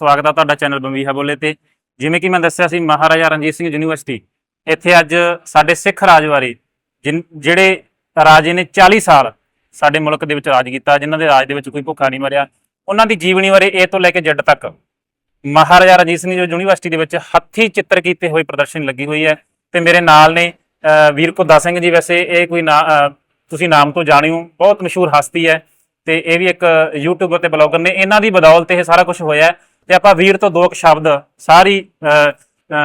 ਸਵਾਗਤ ਆ ਤੁਹਾਡਾ ਚੈਨਲ ਬੰਬੀਹਾ ਬੋਲੇ ਤੇ। ਜਿਵੇਂ ਕਿ ਮੈਂ ਦੱਸਿਆ ਸੀ, ਮਹਾਰਾਜਾ ਰਣਜੀਤ ਸਿੰਘ ਯੂਨੀਵਰਸਿਟੀ, ਇੱਥੇ ਅੱਜ ਸਾਡੇ ਸਿੱਖ ਰਾਜ ਬਾਰੇ, ਜਿਨ- ਜਿਹੜੇ ਰਾਜੇ ਨੇ 40 ਸਾਲ ਸਾਡੇ ਮੁਲਕ ਦੇ ਵਿੱਚ ਰਾਜ ਕੀਤਾ, ਜਿਨ੍ਹਾਂ ਦੇ ਰਾਜ ਦੇ ਵਿੱਚ ਕੋਈ ਭੁੱਖਾ ਨਹੀਂ ਮਰਿਆ, ਉਹਨਾਂ ਦੀ ਜੀਵਨੀ ਬਾਰੇ ਏ ਤੋਂ ਲੈ ਕੇ ਜੱਟ ਤੱਕ, ਮਹਾਰਾਜਾ ਰਣਜੀਤ ਸਿੰਘ ਯੂਨੀਵਰਸਿਟੀ ਦੇ ਵਿੱਚ ਹੱਥੀ ਚਿੱਤਰ ਕੀਤੇ ਹੋਏ ਪ੍ਰਦਰਸ਼ਨੀ ਲੱਗੀ ਹੋਈ ਹੈ। ਤੇ ਮੇਰੇ ਨਾਲ ਨੇ ਵੀਰ ਕੁੱਦਾ ਸਿੰਘ ਜੀ, ਵੈਸੇ ਇਹ ਕੋਈ ਨਾ ਤੁਸੀਂ ਨਾਮ ਤੋਂ ਜਾਣਿਓ, ਬਹੁਤ ਮਸ਼ਹੂਰ ਹਸਤੀ ਹੈ। ਤੇ ਇਹ ਵੀ ਇੱਕ ਯੂਟਿਊਬਰ ਤੇ ਬਲੌਗਰ ਨੇ, ਇਹਨਾਂ ਦੀ ਬਦੌਲਤ ਇਹ ਸਾਰਾ ਕੁਝ ਹੋਇਆ ਤੇ ਆਪਾਂ ਵੀਰ ਤੋਂ ਦੋ ਕੁ ਸ਼ਬਦ ਸਾਰੀ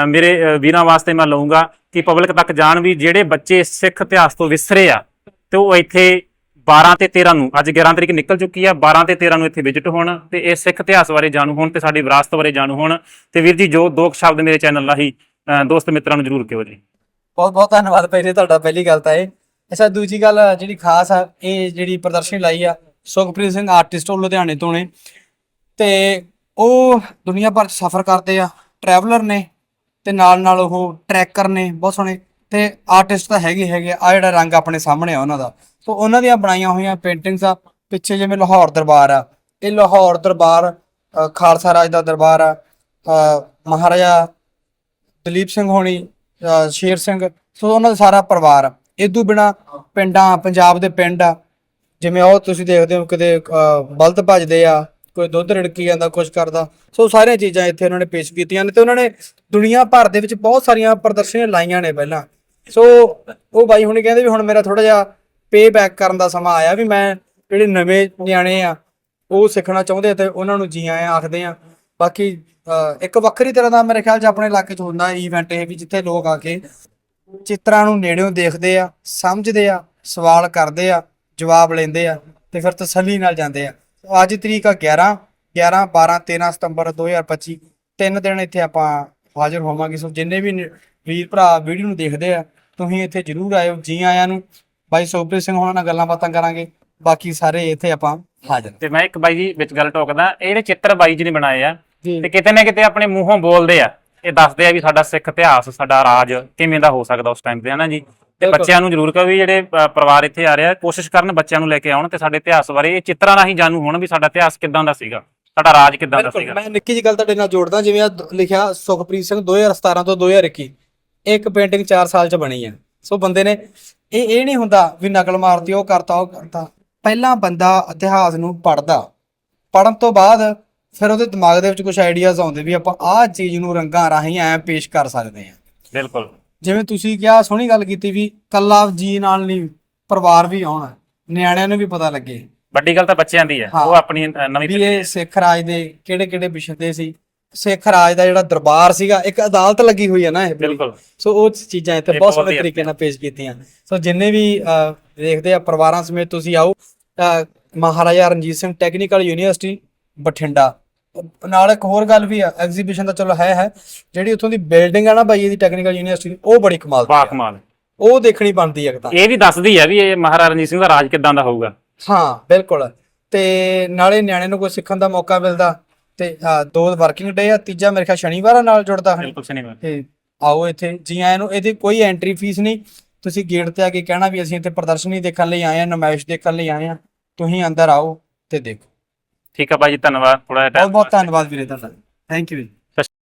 ਮੇਰੇ ਵੀਰਾਂ ਵਾਸਤੇ ਮੈਂ ਲਵਾਂਗਾ ਕਿ ਪਬਲਿਕ ਤੱਕ ਜਾਣ ਵੀ ਜਿਹੜੇ ਬੱਚੇ ਸਿੱਖ ਇਤਿਹਾਸ ਤੋਂ ਵਿਸਰੇ ਆ, ਤੇ ਉਹ ਇੱਥੇ 12 ਤੇ 13 ਨੂੰ, ਅੱਜ 11 ਤਰੀਕ ਨਿਕਲ ਚੁੱਕੀ ਆ 12 ਤੇ 13 ਨੂੰ ਇੱਥੇ ਵਿਜ਼ਿਟ ਹੋਣ, ਤੇ ਇਹ ਸਿੱਖ ਇਤਿਹਾਸ ਬਾਰੇ ਜਾਣੂ ਹੋਣ, ਤੇ ਸਾਡੀ ਵਿਰਾਸਤ ਬਾਰੇ ਜਾਣੂ ਹੋਣ। ਤੇ ਵੀਰ ਜੀ, ਜੋ ਦੋ ਕੁ ਸ਼ਬਦ ਮੇਰੇ ਚੈਨਲ ਰਾਹੀਂ ਦੋਸਤ ਮਿੱਤਰਾਂ ਨੂੰ ਜ਼ਰੂਰ ਕਿਹੋ ਜੀ ਬਹੁਤ ਬਹੁਤ ਧੰਨਵਾਦ ਪਹਿਲੇ ਤੁਹਾਡਾ ਪਹਿਲੀ ਗੱਲ ਤਾਂ ਇਹ। ਅੱਛਾ, ਦੂਜੀ ਗੱਲ ਜਿਹੜੀ ਖਾਸ ਆ, ਇਹ ਜਿਹੜੀ ਪ੍ਰਦਰਸ਼ਨੀ ਲਾਈ ਆ, ਸੁਖਪ੍ਰੀਤ ਸਿੰਘ ਆਰਟਿਸਟ ਉਹ ਲੁਧਿਆਣੇ ਤੋਂ ਨੇ। ਤੇ ਉਹ ਦੁਨੀਆ ਭਰ ਚ ਸਫ਼ਰ ਕਰਦੇ ਆ ਟਰੈਵਲਰ ਨੇ ਤੇ ਨਾਲ ਨਾਲ ਉਹ ਟਰੈਕਰ ਨੇ ਬਹੁਤ ਸੋਹਣੇ ਤੇ ਆਰਟਿਸਟ ਤਾਂ ਹੈਗੇ ਹੈਗੇ ਆ ਜਿਹੜਾ ਰੰਗ ਆਪਣੇ ਸਾਹਮਣੇ ਆ ਉਹਨਾਂ ਦਾ। ਸੋ ਉਹਨਾਂ ਦੀਆਂ ਬਣਾਈਆਂ ਹੋਈਆਂ ਪੇਂਟਿੰਗਸ ਆ ਪਿੱਛੇ ਜਿਵੇਂ ਲਾਹੌਰ ਦਰਬਾਰ ਆ ਇਹ ਲਾਹੌਰ ਦਰਬਾਰ ਅ, ਖਾਲਸਾ ਰਾਜ ਦਾ ਦਰਬਾਰ ਆ ਅ, ਮਹਾਰਾਜਾ ਦਲੀਪ ਸਿੰਘ ਹੋਣੀ ਅ, ਸ਼ੇਰ ਸਿੰਘ ਸੋ ਉਹਨਾਂ ਦਾ ਸਾਰਾ ਪਰਿਵਾਰ ਇਦੋਂ ਬਿਨਾ ਪਿੰਡਾਂ ਪੰਜਾਬ ਦੇ ਪਿੰਡ ਆ ਜਿਵੇਂ ਉਹ ਤੁਸੀਂ ਦੇਖਦੇ ਹੋ ਕਿਤੇ ਅ, ਬਲਦ ਭੱਜਦੇ ਆ ਕੋਈ ਦੁੱਧ ਰਿੜਕੀ ਜਾਂਦਾ ਕੁਝ ਕਰਦਾ। ਸੋ ਸਾਰੀਆਂ ਚੀਜ਼ਾਂ ਇੱਥੇ ਉਹਨਾਂ ਨੇ ਪੇਸ਼ ਕੀਤੀਆਂ ਨੇ ਤੇ ਉਹਨਾਂ ਨੇ ਦੁਨੀਆ ਭਰ ਦੇ ਵਿੱਚ ਬਹੁਤ ਸਾਰੀਆਂ ਪ੍ਰਦਰਸ਼ਨੀਆਂ ਲਾਈਆਂ ਨੇ ਪਹਿਲਾਂ। ਸੋ ਉਹ ਬਾਈ ਹੁਣੇ ਕਹਿੰਦੇ ਵੀ ਹੁਣ ਮੇਰਾ ਥੋੜਾ ਜਿਹਾ ਪੇ ਬੈਕ ਕਰਨ ਦਾ ਸਮਾਂ ਆਇਆ ਵੀ ਮੈਂ ਜਿਹੜੇ ਨਵੇਂ ਨਿਆਣੇ ਆ, ਉਹ ਸਿੱਖਣਾ ਚਾਹੁੰਦੇ ਆ ਤੇ ਉਹਨਾਂ ਨੂੰ ਜੀ ਆਇਆਂ, ਆਖਦੇ ਆ। ਬਾਕੀ ਇੱਕ ਵੱਖਰੀ ਤਰ੍ਹਾਂ ਦਾ ਮੇਰੇ ਖਿਆਲ 'ਚ ਆਪਣੇ ਇਲਾਕੇ 'ਚ ਹੁੰਦਾ ਈਵੈਂਟ ਇਹ ਵੀ ਜਿੱਥੇ ਲੋਕ ਆ ਕੇ ਚਿੱਤਰਾਂ ਨੂੰ ਨੇੜਿਓਂ ਦੇਖਦੇ ਆ, ਸਮਝਦੇ ਆ, ਸਵਾਲ ਕਰਦੇ ਆ, ਜਵਾਬ ਲੈਂਦੇ ਆ ਤੇ ਫਿਰ ਤਸੱਲੀ ਨਾਲ ਜਾਂਦੇ ਆ। ਅੱਜ ਤਰੀਕ ਆ 11 11 12 13 ਸਤੰਬਰ 2025 ਤਿੰਨ ਦਿਨ ਇੱਥੇ ਆਪਾਂ ਹਾਜ਼ਰ ਹੋਵਾਂਗੇ। ਸੋ ਜਿੰਨੇ ਵੀ ਵੀਰ ਭਰਾ ਵੀਡੀਓ ਨੂੰ ਦੇਖਦੇ ਆ ਤੁਸੀਂ ਇੱਥੇ ਜਰੂਰ ਆਇਓ ਜੀ ਆਇਆਂ ਨੂੰ। ਬਾਈ ਸੋਪ੍ਰੀਤ ਸਿੰਘ ਹੋਣਾ ਨਾਲ ਗੱਲਾਂ ਬਾਤਾਂ ਕਰਾਂਗੇ। ਬਾਕੀ ਸਾਰੇ ਇੱਥੇ ਆਪਾਂ ਹਾਜ਼ਰ ਤੇ ਮੈਂ ਇੱਕ ਬਾਈ ਜੀ ਵਿੱਚ ਗੱਲ ਟੋਕਦਾ ਇਹ ਜਿਹੜੇ ਚਿੱਤਰ ਬਾਈ ਜੀ ਨੇ ਬਣਾਏ ਆ ਤੇ ਕਿਤੇ ਨਾ ਕਿਤੇ ਆਪਣੇ ਮੂੰਹੋਂ ਬੋਲਦੇ ਆ। ਇਹ ਦੱਸਦੇ ਆ ਵੀ ਸਾਡਾ ਸਿੱਖ ਇਤਿਹਾਸ ਸਾਡਾ ਰਾਜ ਕਿਵੇਂ ਦਾ ਹੋ ਸਕਦਾ ਉਸ ਟਾਈਮ ਤੇ ਹਨਾ ਜੀ? ਤੇ। ਬੱਚਿਆਂ ਨੂੰ ਜ਼ਰੂਰ ਕਹੋ ਵੀ ਜਿਹੜੇ ਪਰਿਵਾਰ ਇੱਥੇ ਆ ਰਿਹਾ ਕੋਸ਼ਿਸ਼ ਕਰਨ ਬੱਚਿਆਂ ਨੂੰ ਲੈ ਕੇ ਆਉਣ ਤੇ ਸਾਡੇ ਇਤਿਹਾਸ ਬਾਰੇ ਇਹ ਚਿੱਤਰਾਂ ਰਾਹੀਂ ਜਾਣੂ ਹੋਣ ਵੀ ਸਾਡਾ ਇਤਿਹਾਸ ਕਿਦਾਂ ਦਾ ਸੀਗਾ ਸਾਡਾ ਰਾਜ ਕਿਦਾਂ ਦਾ ਸੀਗਾ। ਮੈਂ ਨਿੱਕੀ ਜਿਹੀ ਗੱਲ ਤੁਹਾਡੇ ਨਾਲ ਜੋੜਦਾ ਜਿਵੇਂ ਆ ਲਿਖਿਆ ਸੁਖਪ੍ਰੀਤ ਸਿੰਘ 2017 ਤੋਂ 2021 ਇੱਕ ਪੇਂਟਿੰਗ 4 ਸਾਲ ਚ ਬਣੀ ਆ ਸੋ ਬੰਦੇ ਨੇ ਇਹ ਇਹ ਨਹੀਂ ਹੁੰਦਾ ਵੀ ਨਕਲ ਮਾਰਤੀ ਉਹ ਕਰਤਾ ਉਹ ਕਰਤਾ। ਪਹਿਲਾਂ ਬੰਦਾ ਇਤਿਹਾਸ ਨੂੰ ਪੜਦਾ ਪੜਨ ਤੋਂ ਬਾਅਦ ਫਿਰ ਉਹਦੇ ਦਿਮਾਗ ਦੇ ਵਿੱਚ ਕੁਝ ਆਈਡੀਆਜ਼ ਆਉਂਦੇ ਵੀ ਆਪਾਂ ਆਹ ਚੀਜ਼ ਨੂੰ ਰੰਗਾਂ ਰਾਹੀਂ ਐ ਪੇਸ਼ ਕਰ ਸਕਦੇ ਹਾਂ। ਬਿਲਕੁਲ। ਜਿਵੇਂ ਤੁਸੀਂ ਕਿਹਾ ਸੋਹਣੀ ਗੱਲ ਕੀਤੀ ਵੀ ਕੱਲਾ ਜੀ ਨਾਲ ਨਹੀਂ ਪਰਿਵਾਰ ਵੀ ਆਉਣਾ ਨਿਆਣਿਆਂ ਨੂੰ ਵੀ ਪਤਾ ਲੱਗੇ। ਵੱਡੀ ਗੱਲ ਤਾਂ ਬੱਚਿਆਂ ਦੀ ਹੈ। ਹਾਂ। ਉਹ ਆਪਣੀ ਅ, ਨਵੀਂ ਵੀ ਇਹ ਸਿੱਖ ਰਾਜ ਦੇ ਕਿਹੜੇ ਕਿਹੜੇ ਵਿਸ਼ੇ ਸੀ। ਸਿੱਖ ਰਾਜ ਦਾ ਜਿਹੜਾ ਦਰਬਾਰ ਸੀਗਾ ਇੱਕ ਅਦਾਲਤ ਲੱਗੀ ਹੋਈ ਹੈ ਨਾ ਇਹ। ਬਿਲਕੁਲ। ਸੋ ਉਹ ਚੀਜ਼ਾਂ ਇੱਥੇ ਇਹ ਬਹੁਤ ਬਹੁਤ ਸੋਹਣੇ ਵਧੀਆ ਤਰੀਕੇ ਨਾਲ ਪੇਸ਼ ਕੀਤੀਆਂ। ਸੋ ਜਿੰਨੇ ਵੀ ਅਹ, ਦੇਖਦੇ ਆ ਪਰਿਵਾਰਾਂ ਸਮੇਤ ਤੁਸੀਂ ਆਓ ਅਹ, ਮਹਾਰਾਜਾ ਰਣਜੀਤ ਸਿੰਘ ਟੈਕਨੀਕਲ ਯੂਨੀਵਰਸਿਟੀ ਬਠਿੰਡਾ। ਨਾਲ ਇੱਕ ਹੋਰ ਗੱਲ ਵੀ ਆ ਐਗਜ਼ੀਬਿਸ਼ਨ ਤਾਂ ਚਲੋ ਹੈ ਹੈ। ਜਿਹੜੀ ਉੱਥੋਂ ਦੀ ਬਿਲਡਿੰਗ ਆ ਨਾ ਬਾਈ ਇਹਦੀ ਟੈਕਨੀਕਲ ਯੂਨੀਵਰਸਿਟੀ ਦੀ ਉਹ ਬੜੀ ਕਮਾਲ ਦੀ ਆ। ਕਮਾਲ। ਉਹ ਦੇਖਣੀ ਬਣਦੀ ਹੈ ਇੱਕ ਤਾਂ। ਇਹ ਵੀ ਦੱਸਦੀ ਹੈ ਵੀ ਇਹ ਮਹਾਰਾਜਾ ਰਣਜੀਤ ਸਿੰਘ ਦਾ ਰਾਜ ਕਿਦਾਂ ਦਾ ਹੋਊਗਾ। ਹਾਂ ਬਿਲਕੁਲ। ਤੇ ਨਾਲੇ ਨਿਆਣੇ ਨੂੰ ਕੋਈ ਸਿੱਖਣ ਦਾ ਮੌਕਾ ਮਿਲਦਾ। ਤੇ ਹਾਂ, ਦੋ ਵਰਕਿੰਗ ਡੇ ਆ ਤੀਜਾ ਮੇਰੇ ਖਿਆਲ ਸ਼ਨੀਵਾਰ ਆ ਨਾਲ ਜੁੜਦਾ ਹੈ ਬਿਲਕੁਲ ਤੇ ਆਓ ਇੱਥੇ ਜੀ ਆਇਆਂ ਨੂੰ ਇਹਦੀ ਕੋਈ ਐਂਟਰੀ ਫੀਸ ਨਹੀਂ। ਤੁਸੀਂ ਗੇਟ ਤੇ ਆ ਕੇ ਕਹਿਣਾ ਵੀ ਅਸੀਂ ਇੱਥੇ ਪ੍ਰਦਰਸ਼ਨੀ ਦੇਖਣ ਲਈ ਆਏ ਆ ਨਮਾਇਸ਼ ਦੇਖਣ ਲਈ ਆਏ ਆ। ਤੁਸੀਂ ਅੰਦਰ ਆਓ ਤੇ ਦੇਖੋ। ਠੀਕ ਆ ਬਾਈ ਜੀ ਧੰਨਵਾਦ ਥੋੜਾ ਬਹੁਤ ਬਹੁਤ ਧੰਨਵਾਦ ਵੀਰੇ ਤੁਹਾਡਾ। Thank you